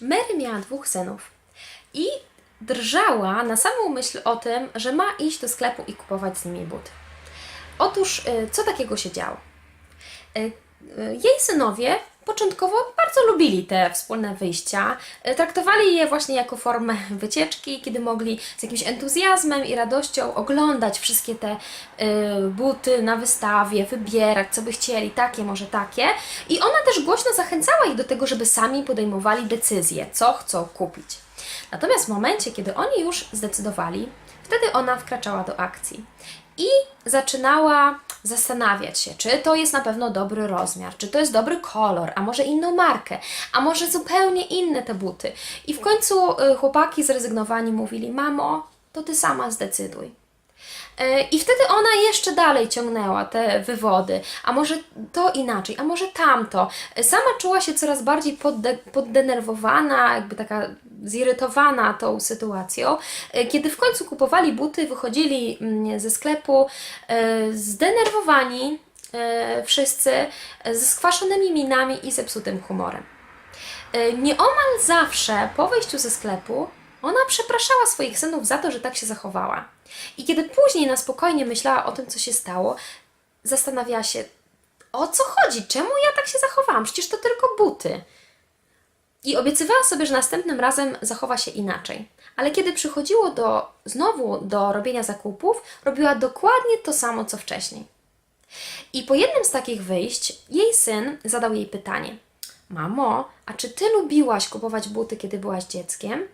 Mary miała dwóch synów i drżała na samą myśl o tym, że ma iść do sklepu i kupować z nimi buty. Otóż, y, co takiego się działo? Y, y, Jej synowie początkowo bardzo lubili te wspólne wyjścia. Y, Traktowali je właśnie jako formę wycieczki, kiedy mogli z jakimś entuzjazmem i radością oglądać wszystkie te y, buty na wystawie, wybierać co by chcieli, takie, może takie. I ona też głośno zachęcała ich do tego, żeby sami podejmowali decyzje, co chcą kupić. Natomiast w momencie, kiedy oni już zdecydowali, wtedy ona wkraczała do akcji i zaczynała zastanawiać się, czy to jest na pewno dobry rozmiar, czy to jest dobry kolor, a może inną markę, a może zupełnie inne te buty. I w końcu y, chłopaki zrezygnowani mówili: Mamo, to ty sama zdecyduj. E, I wtedy ona jeszcze dalej ciągnęła te wywody, a może to inaczej, a może tamto. Sama czuła się coraz bardziej podde- poddenerwowana, jakby taka zirytowana tą sytuacją. E, Kiedy w końcu kupowali buty, wychodzili mm, ze sklepu e, zdenerwowani wszyscy, ze skwaszonymi minami i zepsutym humorem. Nieomal zawsze po wyjściu ze sklepu ona przepraszała swoich synów za to, że tak się zachowała. I kiedy później na spokojnie myślała o tym, co się stało, zastanawiała się, o co chodzi, czemu ja tak się zachowałam, przecież to tylko buty. I obiecywała sobie, że następnym razem zachowa się inaczej. Ale kiedy przychodziło do, znowu do robienia zakupów, robiła dokładnie to samo, co wcześniej. I po jednym z takich wyjść, jej syn zadał jej pytanie: Mamo, a czy ty lubiłaś kupować buty, kiedy byłaś dzieckiem?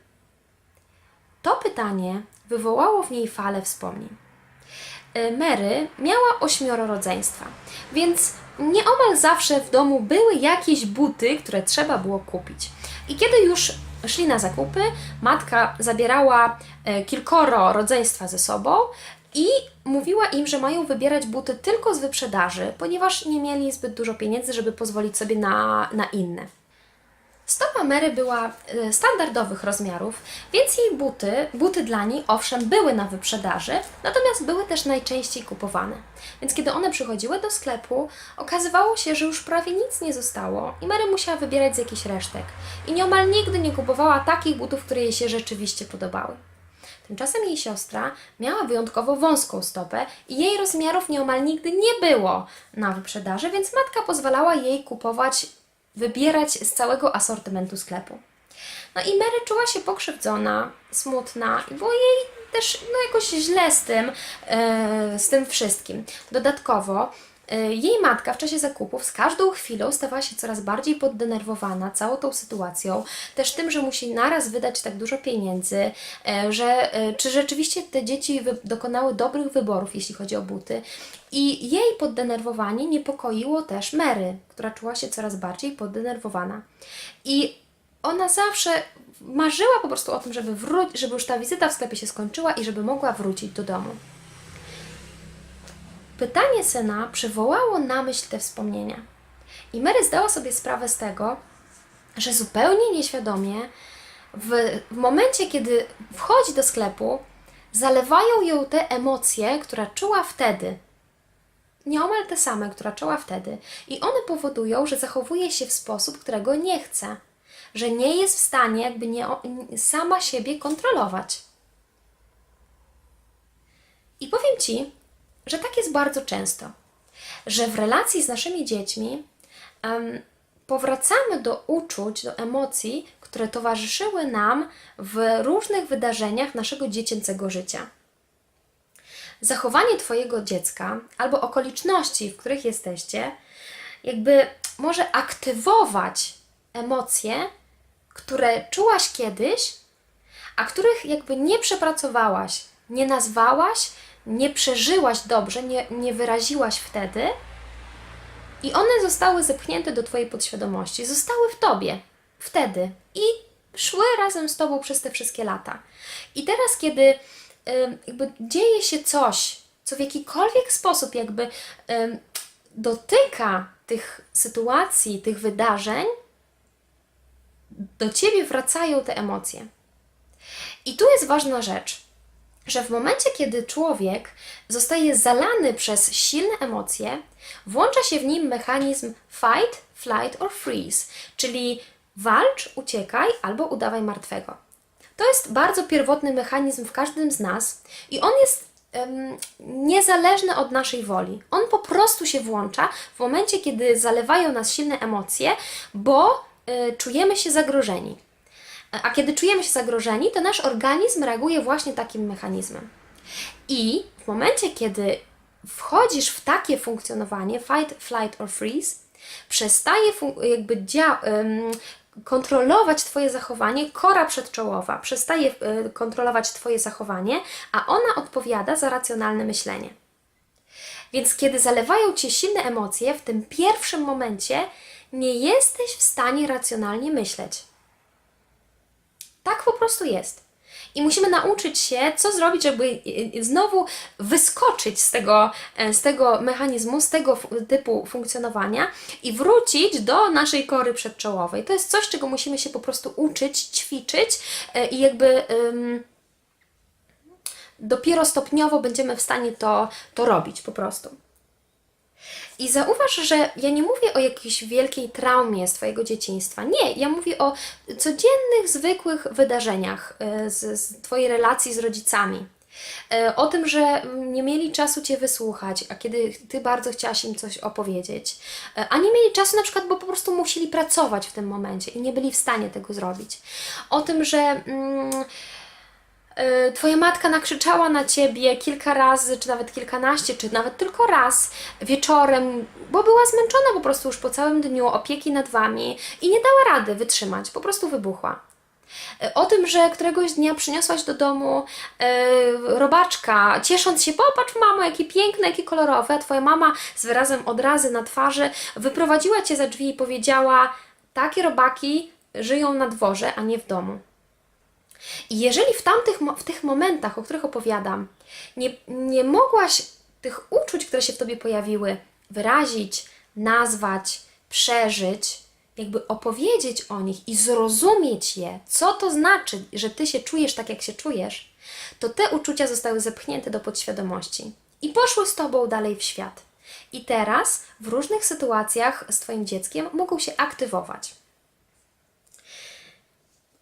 To pytanie wywołało w niej falę wspomnień. Y, Mary miała ośmioro rodzeństwa, więc nieomal zawsze w domu były jakieś buty, które trzeba było kupić. I kiedy już szli na zakupy, matka zabierała e, kilkoro rodzeństwa ze sobą i mówiła im, że mają wybierać buty tylko z wyprzedaży, ponieważ nie mieli zbyt dużo pieniędzy, żeby pozwolić sobie na, na inne. Stopa Mary była e, standardowych rozmiarów, więc jej buty, buty dla niej owszem były na wyprzedaży, natomiast były też najczęściej kupowane. Więc kiedy one przychodziły do sklepu, okazywało się, że już prawie nic nie zostało i Mary musiała wybierać z jakichś resztek. I nieomal nigdy nie kupowała takich butów, które jej się rzeczywiście podobały. Tymczasem jej siostra miała wyjątkowo wąską stopę i jej rozmiarów nieomal nigdy nie było na wyprzedaży, więc matka pozwalała jej kupować wybierać z całego asortymentu sklepu. No i Mary czuła się pokrzywdzona, smutna i było jej też no, jakoś źle z tym, e, z tym wszystkim. Dodatkowo jej matka w czasie zakupów z każdą chwilą stawała się coraz bardziej poddenerwowana całą tą sytuacją, też tym, że musi naraz wydać tak dużo pieniędzy, e, że e, czy rzeczywiście te dzieci dokonały dobrych wyborów, jeśli chodzi o buty. I jej poddenerwowanie niepokoiło też Mary, która czuła się coraz bardziej poddenerwowana. I ona zawsze marzyła po prostu o tym, żeby, żeby już ta wizyta w sklepie się skończyła i żeby mogła wrócić do domu. Pytanie syna przywołało na myśl te wspomnienia. I Mary zdała sobie sprawę z tego, że zupełnie nieświadomie, w, w momencie, kiedy wchodzi do sklepu, zalewają ją te emocje, które czuła wtedy. Nieomal te same, które czuła wtedy. I one powodują, że zachowuje się w sposób, którego nie chce. Że nie jest w stanie jakby nie, sama siebie kontrolować. I powiem Ci, że tak jest bardzo często, że w relacji z naszymi dziećmi em, powracamy do uczuć, do emocji, które towarzyszyły nam w różnych wydarzeniach naszego dziecięcego życia. Zachowanie Twojego dziecka albo okoliczności, w których jesteście, jakby może aktywować emocje, które czułaś kiedyś, a których jakby nie przepracowałaś, nie nazwałaś, nie przeżyłaś dobrze, nie, nie wyraziłaś wtedy, i one zostały zepchnięte do Twojej podświadomości, zostały w Tobie wtedy i szły razem z Tobą przez te wszystkie lata. I teraz, kiedy jakby dzieje się coś, co w jakikolwiek sposób jakby dotyka tych sytuacji, tych wydarzeń, do Ciebie wracają te emocje. I tu jest ważna rzecz, że w momencie, kiedy człowiek zostaje zalany przez silne emocje, włącza się w nim mechanizm fight, flight or freeze, czyli walcz, uciekaj albo udawaj martwego. To jest bardzo pierwotny mechanizm w każdym z nas i on jest em, niezależny od naszej woli. On po prostu się włącza w momencie, kiedy zalewają nas silne emocje, bo y, czujemy się zagrożeni. A kiedy czujemy się zagrożeni, to nasz organizm reaguje właśnie takim mechanizmem. I w momencie, kiedy wchodzisz w takie funkcjonowanie, fight, flight or freeze, przestaje jakby kontrolować Twoje zachowanie kora przedczołowa, przestaje y, kontrolować Twoje zachowanie, a ona odpowiada za racjonalne myślenie. Więc kiedy zalewają Cię silne emocje, w tym pierwszym momencie nie jesteś w stanie racjonalnie myśleć. Po prostu jest. I musimy nauczyć się, co zrobić, żeby y, y, znowu wyskoczyć z tego, e, z tego mechanizmu, z tego typu funkcjonowania i wrócić do naszej kory przedczołowej. To jest coś, czego musimy się po prostu uczyć, ćwiczyć e, i jakby. ym, dopiero stopniowo będziemy w stanie to, to robić po prostu. I zauważ, że ja nie mówię o jakiejś wielkiej traumie z Twojego dzieciństwa. Nie, ja mówię o codziennych, zwykłych wydarzeniach e, z, z Twojej relacji z rodzicami. E, O tym, że nie mieli czasu Cię wysłuchać, a kiedy Ty bardzo chciałaś im coś opowiedzieć. E, A nie mieli czasu na przykład, bo po prostu musieli pracować w tym momencie i nie byli w stanie tego zrobić. O tym, że. Mm, Twoja matka nakrzyczała na ciebie kilka razy, czy nawet kilkanaście, czy nawet tylko raz wieczorem, bo była zmęczona po prostu już po całym dniu opieki nad wami i nie dała rady wytrzymać, po prostu wybuchła. Y, O tym, że któregoś dnia przyniosłaś do domu y, robaczka, ciesząc się, popatrz mamo, jakie piękne, jakie kolorowe, a twoja mama z wyrazem odrazy na twarzy wyprowadziła cię za drzwi i powiedziała, takie robaki żyją na dworze, a nie w domu. I jeżeli w tamtych w tych momentach, o których opowiadam, nie, nie mogłaś tych uczuć, które się w tobie pojawiły, wyrazić, nazwać, przeżyć, jakby opowiedzieć o nich i zrozumieć je, co to znaczy, że ty się czujesz tak, jak się czujesz, to te uczucia zostały zepchnięte do podświadomości i poszły z tobą dalej w świat. I teraz w różnych sytuacjach z twoim dzieckiem mogą się aktywować.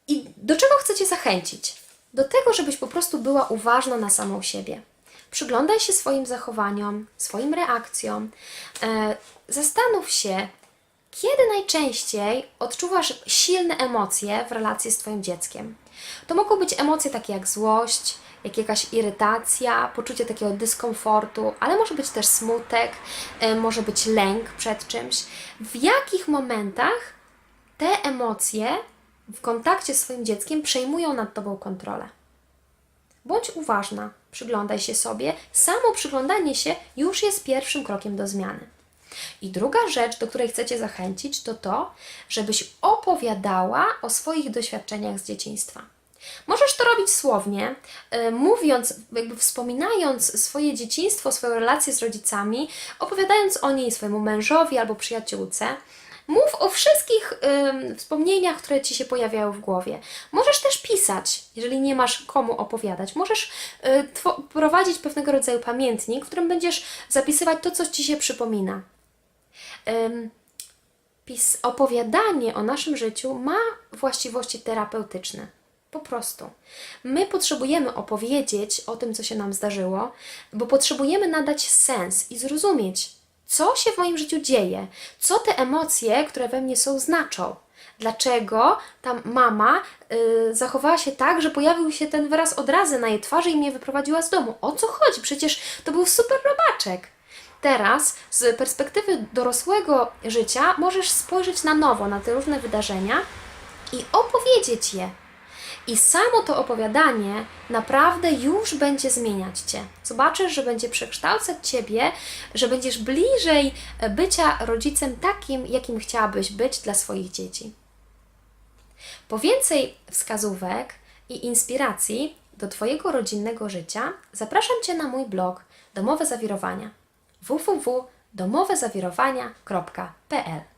I do czego chcę Cię zachęcić? Do tego, żebyś po prostu była uważna na samą siebie. Przyglądaj się swoim zachowaniom, swoim reakcjom. E, zastanów się, kiedy najczęściej odczuwasz silne emocje w relacji z Twoim dzieckiem. To mogą być emocje takie jak złość, jak jakaś irytacja, poczucie takiego dyskomfortu, ale może być też smutek, e, może być lęk przed czymś. W jakich momentach te emocje w kontakcie z swoim dzieckiem przejmują nad tobą kontrolę. Bądź uważna, przyglądaj się sobie. Samo przyglądanie się już jest pierwszym krokiem do zmiany. I druga rzecz, do której chcecie zachęcić, to to, żebyś opowiadała o swoich doświadczeniach z dzieciństwa. Możesz to robić słownie, y, mówiąc, jakby wspominając swoje dzieciństwo, swoją relację z rodzicami, opowiadając o niej swojemu mężowi albo przyjaciółce. Mów o wszystkich ym, wspomnieniach, które ci się pojawiają w głowie. Możesz też pisać, jeżeli nie masz komu opowiadać. Możesz y, prowadzić pewnego rodzaju pamiętnik, w którym będziesz zapisywać to, co ci się przypomina. Ym, pis- opowiadanie o naszym życiu ma właściwości terapeutyczne. Po prostu. My potrzebujemy opowiedzieć o tym, co się nam zdarzyło, bo potrzebujemy nadać sens i zrozumieć, co się w moim życiu dzieje, co te emocje, które we mnie są, znaczą. Dlaczego ta mama y, zachowała się tak, że pojawił się ten wyraz odrazy na jej twarzy i mnie wyprowadziła z domu? O co chodzi? Przecież to był super robaczek. Teraz, z perspektywy dorosłego życia, możesz spojrzeć na nowo na te różne wydarzenia i opowiedzieć je. I samo to opowiadanie naprawdę już będzie zmieniać Cię. Zobaczysz, że będzie przekształcać Ciebie, że będziesz bliżej bycia rodzicem takim, jakim chciałabyś być dla swoich dzieci. Po więcej wskazówek i inspiracji do Twojego rodzinnego życia zapraszam Cię na mój blog Domowe Zawirowania www.domowezawirowania.pl